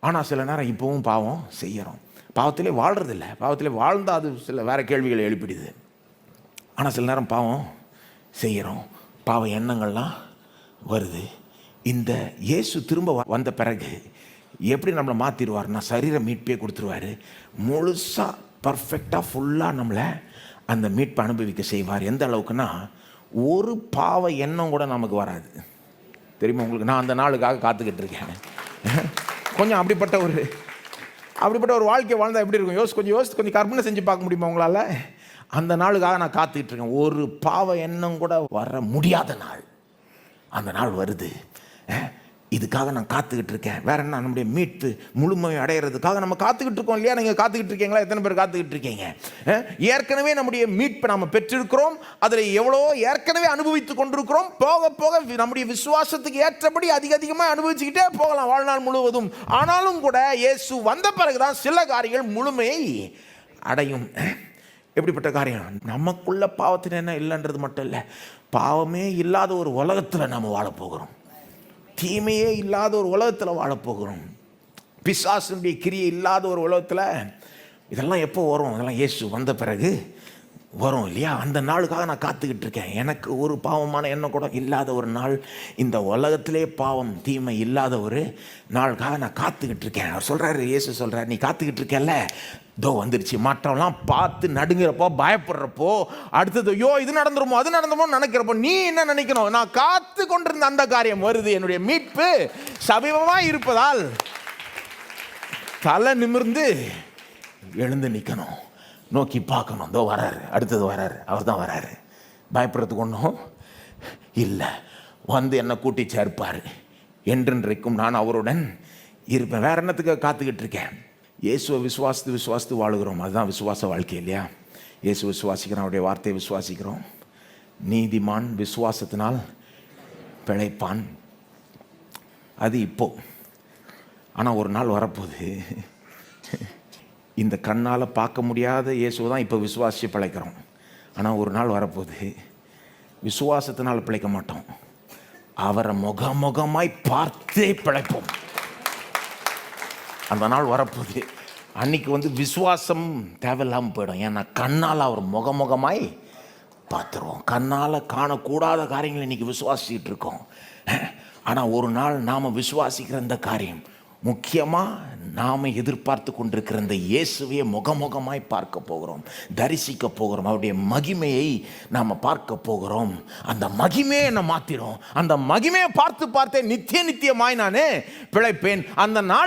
ஆனால் சில நேரம் இப்போவும் பாவம் செய்கிறோம் பாவத்திலே வாழ்கிறதில்ல பாவத்திலே வாழ்ந்தால் அது சில வேறு கேள்விகளை எழுப்பிடுது. ஆனால் சில நேரம் பாவம் செய்கிறோம் பாவ எண்ணங்கள்லாம் வருது. இந்த இயேசு திரும்ப வ- வந்த பிறகு எப்படி நம்மளை மாற்றிடுவார்னா சரீர மீட்பே கொடுத்துருவாரு. முழுசாக பர்ஃபெக்டாக ஃபுல்லாக நம்மளை அந்த மீட்பை அனுபவிக்க செய்வார். எந்த அளவுக்குன்னா ஒரு பாவ எண்ணம் கூட நமக்கு வராது. தெரியுமா உங்களுக்கு? நான் அந்த நாளுக்காக காத்துக்கிட்டு இருக்கேன். கொஞ்சம் அப்படிப்பட்ட ஒரு அப்படிப்பட்ட ஒரு வாழ்க்கை வாழ்ந்தால் எப்படி இருக்கும்? யோசிச்சு கொஞ்சம் யோசித்து கொஞ்சம் கற்பனை செஞ்சு பார்க்க முடியுமா உங்களால்? அந்த நாளுக்காக நான் காத்துக்கிட்டு இருக்கேன். ஒரு பாவ எண்ணம் கூட வர முடியாத நாள். அந்த நாள் வருது. இதுக்காக நான் காத்துக்கிட்டு இருக்கேன். வேற என்ன நம்முடைய மீட்பு முழுமை அடையிறதுக்காக நம்ம காத்துக்கிட்டு இருக்கோம் இல்லையா? நீங்கள் காத்துக்கிட்டு இருக்கீங்களா? எத்தனை பேர் காத்துக்கிட்டு இருக்கீங்க? ஏற்கனவே நம்முடைய மீட்பை நாம் பெற்றிருக்கிறோம். அதில் எவ்வளோ ஏற்கனவே அனுபவித்து கொண்டிருக்கிறோம். போக போக வி- நம்முடைய விசுவாசத்துக்கு ஏற்றபடி அதிக அதிகமாக அனுபவிச்சுக்கிட்டே போகலாம் வாழ்நாள் முழுவதும். ஆனாலும் கூட இயேசு வந்த பிறகுதான் சில காரியங்கள் முழுமையை அடையும். எப்படிப்பட்ட காரியம்? நமக்குள்ள பாவத்தின் என்ன இல்லைன்றது மட்டும் இல்லை. பாவமே இல்லாத ஒரு உலகத்தில் நம்ம வாழப் போகிறோம். தீமையே இல்லாத ஒரு உலகத்தில் வாழப்போகிறோம். பிசாசனுடைய பிசாசுடைய கிரியை இல்லாத ஒரு உலகத்தில் இதெல்லாம் எப்போ வரும்? இதெல்லாம் இயேசு வந்த பிறகு வரும் இல்லையா? அந்த நாளுக்காக நான் காத்துக்கிட்டு இருக்கேன். எனக்கு ஒரு பாவமான எண்ணம் கூட இல்லாத ஒரு நாள் இந்த உலகத்திலே பாவம் தீமை இல்லாத ஒரு நாளுக்காக நான் காத்துக்கிட்டு இருக்கேன். அவர் சொல்கிறாரு இயேசு சொல்கிறார் நீ காத்துக்கிட்டு இருக்கேல்ல? தோ வந்துருச்சு. மற்றவெல்லாம் பார்த்து நடுங்கிறப்போ பயப்படுறப்போ அடுத்தது ஐயோ இது நடந்துருமோ அது நடந்துமோ நினைக்கிறப்போ நீ என்ன நினைக்கணும்? நான் காத்து கொண்டிருந்த அந்த காரியம் வருது. என்னுடைய மீட்பு சமீபமாக இருப்பதால் தலை நிமிர்ந்து எழுந்து நிற்கணும் நோக்கி பார்க்கணும். இதோ வராரு. அடுத்தது வராரு. அவர் தான் வராரு. பயப்படுறதுக்கு ஒன்றும் இல்லை. வந்து என்னை கூட்டி சேர்ப்பார். என்றென்றைக்கும் நான் அவருடன் இருப்பேன். வேற என்னத்துக்கு காத்துக்கிட்டு இருக்கேன்? இயேசுவை விசுவாசித்து விசுவாசித்து வாழுகிறோம். அதுதான் விசுவாச வாழ்க்கை இல்லையா? இயேசு விசுவாசிக்கிறோம் அவருடைய வார்த்தையை விசுவாசிக்கிறோம். நீதிமான் விசுவாசத்தினால் பிழைப்பான். அது இப்போது ஆனால் ஒரு நாள் வரப்போகுது. இந்த கண்ணால் பார்க்க முடியாத இயேசுவை தான் இப்போ விசுவாசித்து பிழைக்கிறோம். ஆனால் ஒரு நாள் வரப்போகுது. விசுவாசத்தினால் பிழைக்க மாட்டோம். அவரை முகமுகமாய் பார்த்தே பிழைப்போம். அந்த நாள் வரப்போகுது. அன்னைக்கு வந்து விசுவாசம் தேவையில்லாமல் போயிடும். ஏன்னா கண்ணால் அவர் முகமுகமாய் பார்த்துருவோம். கண்ணால் காணக்கூடாத காரியங்களை இன்றைக்கி விசுவாசிச்சுட்டு இருக்கோம். ஆனால் ஒரு நாள் நாம் விசுவாசிக்கிற இந்த காரியம் முக்கியமாக நாம் எதிர்பார்த்து கொண்டிருக்கிற இந்த இயேசுவையே முகமுகமாய் பார்க்க போகிறோம் தரிசிக்க போகிறோம் அவருடைய மகிமையை நாம் பார்க்க போகிறோம். அந்த மகிமையை என்னை மாற்றிடும் அந்த மகிமையை பார்த்து பார்த்தே நித்திய நித்தியமாய் நானே பிழைப்பேன். அந்த நாள்